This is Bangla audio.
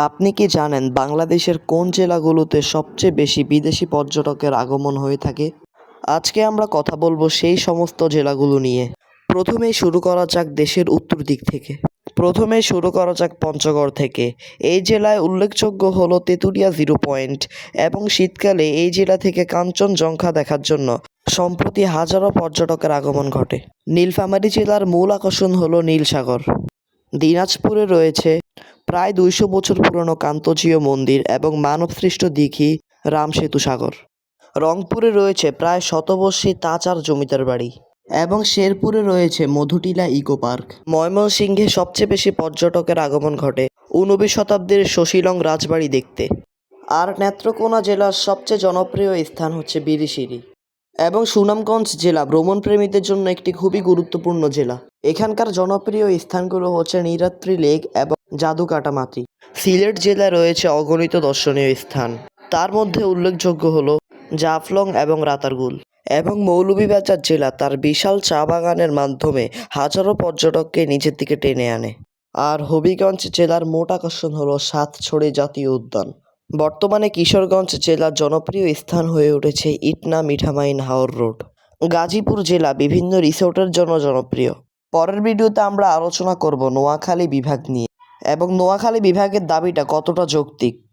আপনি কি জানেন বাংলাদেশের কোন জেলাগুলোতে সবচেয়ে বেশি বিদেশি পর্যটকের আগমন হয়ে থাকে? আজকে আমরা কথা বলব সেই সমস্ত জেলাগুলো নিয়ে। প্রথমেই শুরু করা যাক দেশের উত্তর দিক থেকে। প্রথমেই শুরু করা যাক পঞ্চগড় থেকে। এই জেলায় উল্লেখযোগ্য হলো তেঁতুলিয়া জিরো পয়েন্ট এবং শীতকালে এই জেলা থেকে কাঞ্চনজঙ্ঘা দেখার জন্য সম্প্রতি হাজারো পর্যটকের আগমন ঘটে। নীলফামারী জেলার মূল আকর্ষণ হলো নীলসাগর। দিনাজপুরে রয়েছে প্রায় দুইশো বছর পুরনো কান্তজীয় মন্দির এবং মানবসৃষ্ট দিঘি রামসেতু সাগর। রংপুরে রয়েছে প্রায় শতবর্ষী তাচার জমিদার বাড়ি এবং শেরপুরে রয়েছে মধুটিলা ইকো পার্ক। ময়মনসিংহে সবচেয়ে বেশি পর্যটকের আগমন ঘটে ঊনবিশ শতাব্দীর শশীলং রাজবাড়ি দেখতে। আর নেত্রকোনা জেলার সবচেয়ে জনপ্রিয় স্থান হচ্ছে বিরিশিরি এবং সুনামগঞ্জ জেলা ভ্রমণপ্রেমীদের জন্য একটি খুবই গুরুত্বপূর্ণ জেলা। এখানকার জনপ্রিয় স্থানগুলো হচ্ছে নীরাত্রি লেক এবং জাদুকাটামাতি সিলেট জেলায় রয়েছে অগণিত দর্শনীয় স্থান। তার মধ্যে উল্লেখযোগ্য হল জাফলং এবং রাতারগুল। এবং মৌলভীবাজার জেলা তার বিশাল চা বাগানের মাধ্যমে হাজারো পর্যটককে নিজের দিকে টেনে আনে। আর হবিগঞ্জ জেলার মোট আকর্ষণ হলো সাতছড়ি জাতীয় উদ্যান। বর্তমানে কিশোরগঞ্জ জেলার জনপ্রিয় স্থান হয়ে উঠেছে ইটনা মিঠামাইন হাওর রোড। গাজীপুর জেলা বিভিন্ন রিসোর্টের জন্য জনপ্রিয়। পরের ভিডিওতে আমরা আলোচনা করব নোয়াখালী বিভাগ নিয়ে। এবং নোয়াখালী বিভাগের দাবিটা কতটা যৌক্তিক?